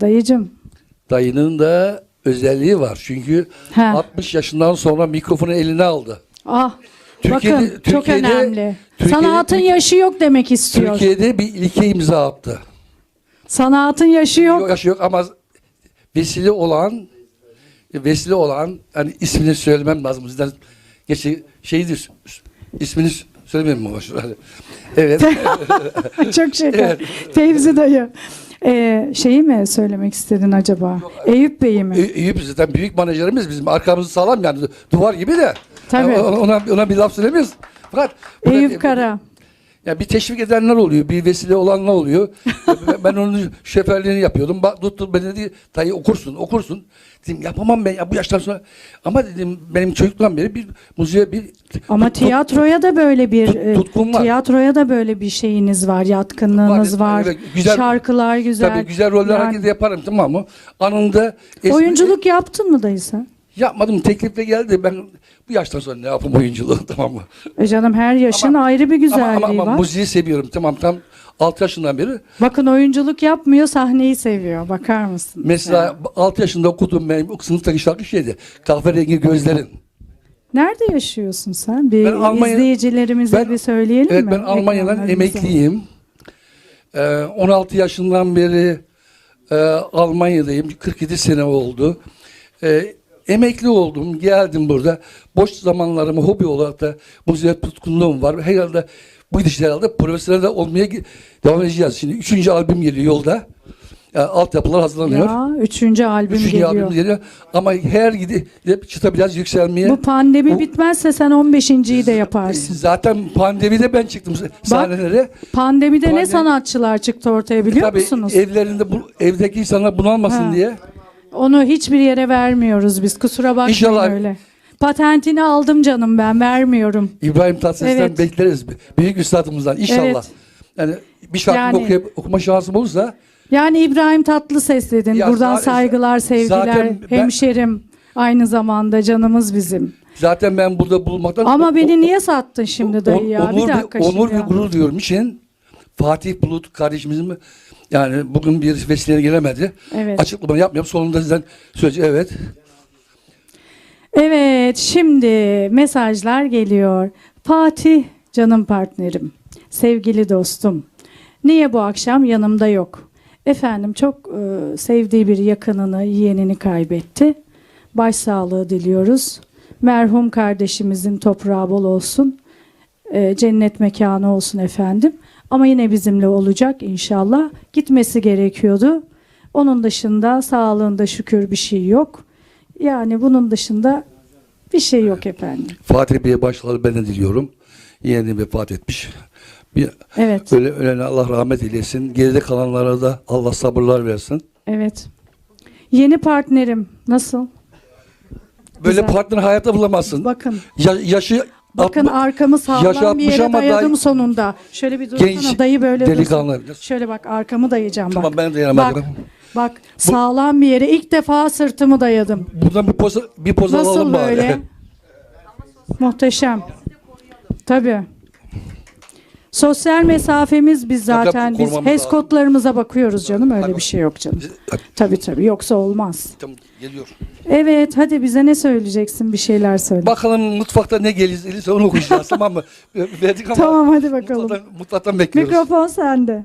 Dayıcım. Dayının da özelliği var. Çünkü He. 60 yaşından sonra mikrofonu eline aldı. Ah. Türkiye'de- bakın çok Türkiye'de- önemli. Türkiye'de- Sanatın yaşı yok demek istiyor. Türkiye'de bir ilke imza attı. Sanatın yaşı yok. Yok yaşı yok ama vesile olan vesile olan hani ismini söylemem lazım. Sizden geçi şeydir ismini söylemeyeyim mi? Evet. çok şeker. Evet. Fevzi dayı. Ee, şeyi mi söylemek istedin acaba? Eyüp Bey'i mi? Ey- Eyüp zaten büyük menajerimiz bizim. Arkamız sağlam yani duvar gibi de. Tabii. Yani Ona, ona bir laf söylemeyiz. Fakat Eyüp Kara. Ya bir teşvik edenler oluyor, bir vesile olanlar oluyor. ben onun şoförlüğünü yapıyordum. Bak tuttu beni dedi, dayı okursun, okursun. Dedim yapamam ben ya bu yaştan sonra. Ama dedim benim çocukluğumdan beri bir müziğe bir Ama tut- tiyatroya da böyle bir tut- e, tutkum var. tiyatroya da böyle bir şeyiniz var, yatkınlığınız Var, var. evet, güzel- Şarkılar güzel. Tabii güzel roller Yani herkese yaparım tamam mı? Anında espri- oyunculuk yaptın mı dayı sen? Yapmadım. Teklifle geldi. Ben bu yaştan sonra ne yapayım oyunculuğu tamam mı? E canım her yaşın Ama- ayrı bir güzelliği ama, ama, ama var. müziği seviyorum. Tamam tam 6 yaşından beri. Bakın oyunculuk yapmıyor, sahneyi seviyor. Bakar mısın? Mesela 6 yaşında okudum benim sınıftaki şarkı şeydi. Kahverengi gözlerin. Nerede yaşıyorsun sen? Bir Ben Almanya- izleyicilerimize Ben- bir söyleyelim Evet mi? ben Almanya'dan Ekranlarımıza. emekliyim. Ee, 16 yaşından beri e, Almanya'dayım. 47 sene oldu. Ee, emekli oldum. Geldim burada. Boş zamanlarımı hobi olarak da müziğe tutkunluğum var. Herhalde bu gidişle herhalde profesyonel de olmaya devam edeceğiz. Şimdi üçüncü albüm geliyor yolda. Yani altyapılar hazırlanıyor. Ya üçüncü albüm Üçüncü geliyor. albüm geliyor. Ama her gidip çıta biraz yükselmeye. Bu pandemi Bu- bitmezse sen 15.yi de yaparsın. Zaten pandemide ben çıktım sahnelere. Pandemide ne Pandemi- sanatçılar çıktı ortaya biliyor Tabii musunuz? evlerinde bu evdeki insanlar bunalmasın Ha. diye. Onu hiçbir yere vermiyoruz biz. Kusura bakmayın İnşallah- öyle. Patentini aldım canım ben vermiyorum. İbrahim Tatlıses'ten Evet. bekleriz. Büyük üstadımızdan inşallah. Evet. Yani bir şarkı Yani- okuyup, okuma şansım olursa Yani İbrahim Tatlıses dedin. Ya Buradan zaten- saygılar, sevgiler. zaten ben- Hemşerim. Aynı zamanda canımız bizim. zaten ben burada bulmaktan Ama o- beni niye sattın şimdi dayı ya? onur, bir dakika ve, şimdi onur ve ya. gurur diyorum için Fatih Bulut kardeşimizin yani bugün bir vesileye gelemedi. Evet. Açıklama yapmayayım. Sonunda sizden söyleyeceğim. Evet. Evet şimdi mesajlar geliyor. Fatih canım partnerim, sevgili dostum. Niye bu akşam yanımda yok? Efendim çok e, sevdiği bir yakınını, yeğenini kaybetti. Başsağlığı diliyoruz. Merhum kardeşimizin toprağı bol olsun. E, cennet mekanı olsun efendim. Ama yine bizimle olacak inşallah. Gitmesi gerekiyordu. Onun dışında sağlığında şükür bir şey yok. Yani bunun dışında bir şey yok efendim. Fatih Bey'e başları ben de diliyorum. Yeğeni vefat etmiş. Bir, Evet, öyle ölene Allah rahmet eylesin. Geride kalanlara da Allah sabırlar versin. evet. Yeni partnerim nasıl? Böyle Güzel. partner hayatta bulamazsın. Bakın, Ya, yaşı bakın altmış- arkamı sağlam bir 60 yere dayadım daha- sonunda. Şöyle bir dursana genç dayı böyle dursun. delikanlı. Şöyle bak arkamı dayayacağım bak. Tamam ben de yanamadım. Bak, bak sağlam bir yere ilk defa sırtımı dayadım. Buradan bir poz, bir poz Nasıl alalım bari. böyle? Muhteşem. Tabii. Sosyal mesafemiz biz zaten biz korumamız HES lazım. kodlarımıza bakıyoruz canım öyle bir şey yok canım. Tabii tabii yoksa olmaz. tamam, geliyor. Evet hadi bize ne söyleyeceksin bir şeyler söyle. Bakalım mutfakta ne gelirse onu okuyacağız tamam mı? Verdik ama Tamam hadi bakalım. mutfaktan, mutfaktan bekliyoruz. Mikrofon sende.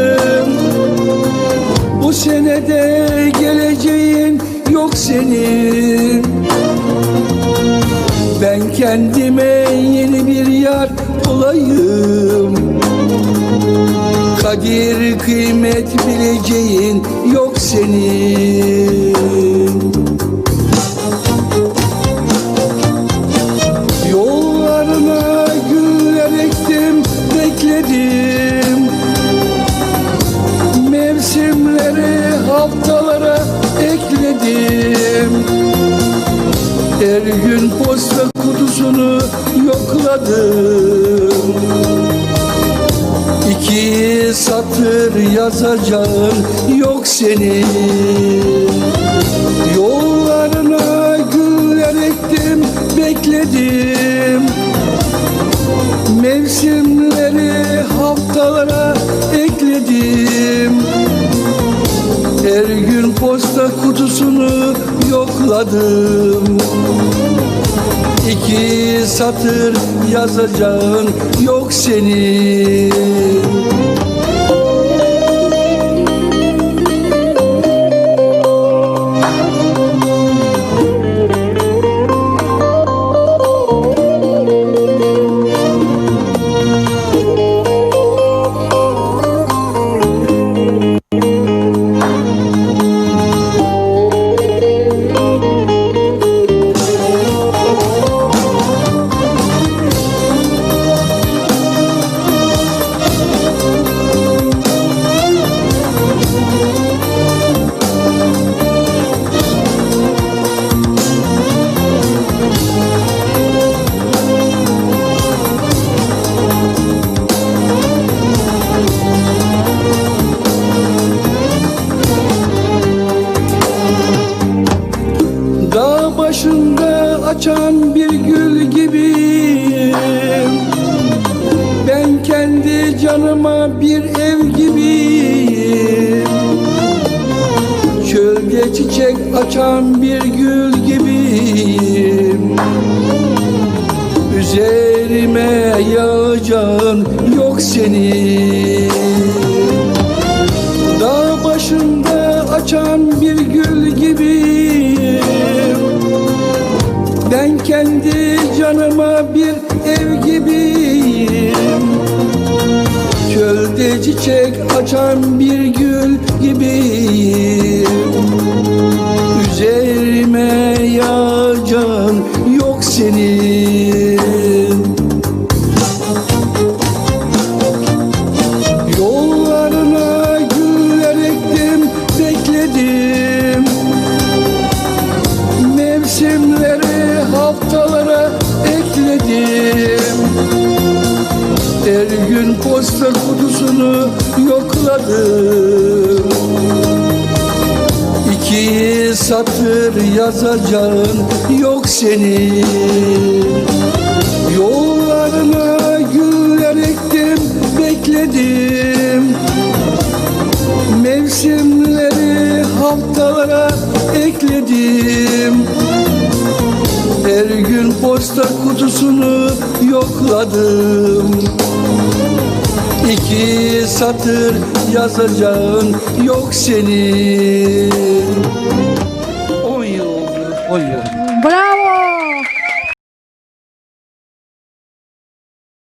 Bu senede geleceğin yok senin. Ben kendime yeni bir yar bulayım Kadir kıymet bileceğin yok senin haftalara ekledim. Her gün posta kutusunu yokladım. İki satır yazacağın yok senin. Yollarına güller ektim bekledim. Mevsimleri haftalara posta kutusunu yokladım. İki satır yazacağın yok senin canıma bir ev gibiyim. Çölde çiçek açan bir gül gibiyim. Üzerime yağacağın yok senin. Dağ başında açan bir gül gibiyim. Ben kendi canıma bir ev gibiyim çiçek açan bir gül gibiyim Her gün posta kutusunu yokladım. İki satır yazacağın yok senin posta kutusunu yokladım İki satır yazacağın yok senin On yıl oldu. On yıl. Bravo.